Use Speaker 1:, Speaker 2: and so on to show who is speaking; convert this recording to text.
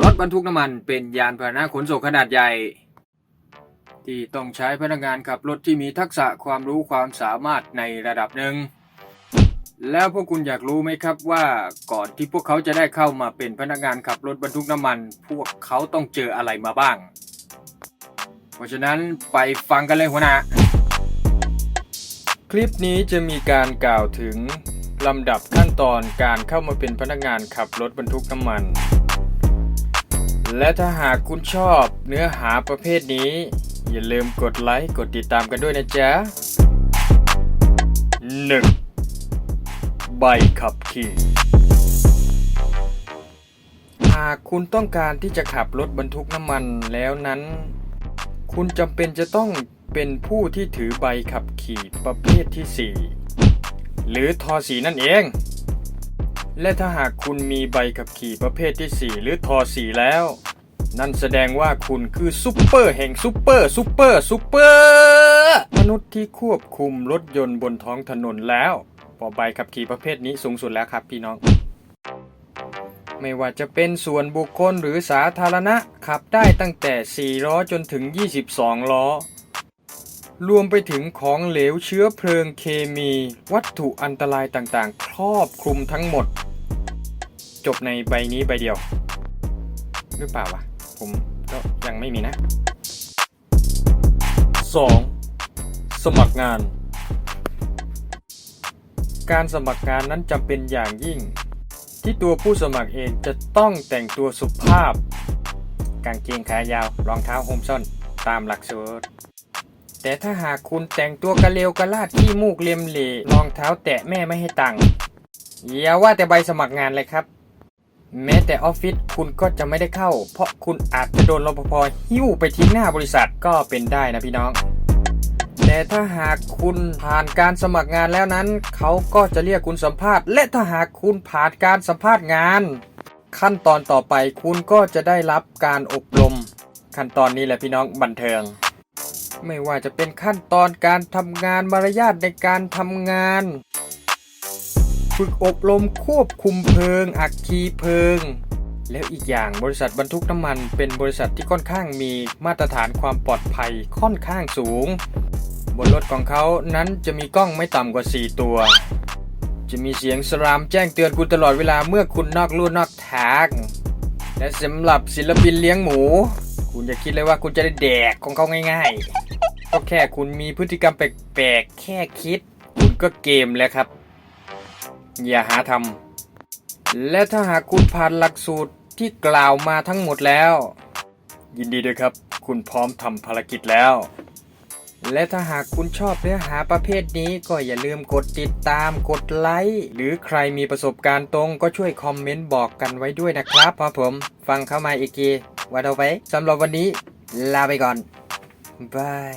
Speaker 1: รถบรรทุกน้ำมันเป็นยานพาหนะขนส่งขนาดใหญ่ ที่ต้องใช้พนักงานขับรถที่มีทักษะความรู้ความสามารถในระดับหนึ่ง แล้วพวกคุณอยากรู้ไหมครับว่าก่อนที่พวกเขาจะได้เข้ามาเป็นพนักงานขับรถบรรทุกน้ำมัน พวกเขาต้องเจออะไรมาบ้าง เพราะฉะนั้นไปฟังกันเลยหัวหน้าคลิปนี้จะมีการกล่าวถึงลำดับขั้นตอนการเข้ามาเป็นพนักงานขับรถบรรทุกน้ำมัน และถ้าหากคุณชอบเนื้อหาประเภทนี้ อย่าลืมกดไลค์ กดติดตามกันด้วยนะจ๊ะ 1. ใบขับขี่ หากคุณต้องการที่จะขับรถบรรทุกน้ำมันแล้วนั้น คุณจำเป็นจะต้องเป็นผู้ที่ถือใบขับขี่ประเภทที่ 4 หรือทอสีนั่นเอง และถ้าหากคุณมีใบขับขี่ประเภทที่ 4 หรือทอสีแล้ว นั่นแสดงว่าคุณคือซุปเปอร์แห่งซุปเปอร์ซุปเปอร์ซุปเปอร์มนุษย์ที่ควบคุมรถยนต์บนท้องถนนแล้วพอใบขับขี่ประเภทนี้สูงสุดแล้วครับพี่น้อง ไม่ว่าจะเป็นส่วนบุคคลหรือสาธารณะขับได้ตั้งแต่ 4 ล้อจนถึง 22 ล้อ รวมไปถึงของเหลวเชื้อเพลิงเคมี วัตถุอันตรายต่างๆ ครอบคลุมทั้งหมด จบในใบนี้ใบเดียว หรือเปล่าวะ ผมก็ยังไม่มีนะ 2. สมัครงาน การสมัครงานนั้นจำเป็นอย่างยิ่ง ที่ตัวผู้สมัครเองจะต้องแต่งตัวสุภาพ กางเกงขายาวรองเท้าโฮมส้นตามหลักสูตร แต่ถ้าหากคุณแต่งตัวกระเลวกระลาดที่มูกเลียมเหลรองเท้าแตะแม่ไม่ให้ตังค์อย่าว่าแต่ใบสมัครงานเลยครับ แม้แต่ออฟฟิศคุณก็จะไม่ได้เข้า เพราะคุณอาจจะโดนรปภหิ้วไปทิ้งหน้าบริษัทก็เป็นได้นะพี่น้อง แต่ถ้าหากคุณผ่านการสมัครงานแล้วนั้น เขาก็จะเรียกคุณสัมภาษณ์ และถ้าหากคุณผ่านการสัมภาษณ์งาน ขั้นตอนต่อไปคุณก็จะได้รับการอบรม ขั้นตอนนี้แหละพี่น้องบันเทิง ไม่ว่าจะเป็นขั้นตอนการทำงานมารยาทในการทำงาน ฝึกอบรมควบคุมเพลิง อัคคีเพลิง แล้วอีกอย่างบริษัทบรรทุกน้ำมันเป็นบริษัทที่ค่อนข้างมีมาตรฐานความปลอดภัยค่อนข้างสูง บนรถของเขานั้นจะมีกล้องไม่ต่ำกว่า 4 ตัว จะมีเสียงสรามแจ้งเตือนคุณตลอดเวลาเมื่อคุณนอกลู่นอกทางและสำหรับศิลปินเลี้ยงหมู คุณอย่าคิดเลยว่าคุณจะได้แดกของเขาง่าย ๆ ก็แค่คุณมีพฤติกรรมแปลกๆ แค่คิด คุณก็เกมแล้วครับ อย่าหาทำและถ้าหากคุณผ่านหลักสูตรที่กล่าวมาทั้งหมดแล้ว ยินดีด้วยครับ คุณพร้อมทำภารกิจแล้ว และถ้าหากคุณชอบเนื้อหาประเภทนี้ก็อย่าลืมกดติดตามกดไลค์หรือใครมีประสบการณ์ตรงก็ช่วยคอมเมนต์บอกกันไว้ด้วยนะครับพราะผมฟังเข้ามาอีกทีวันเอาไว้สำหรับวันนี้ลาไปก่อนบาย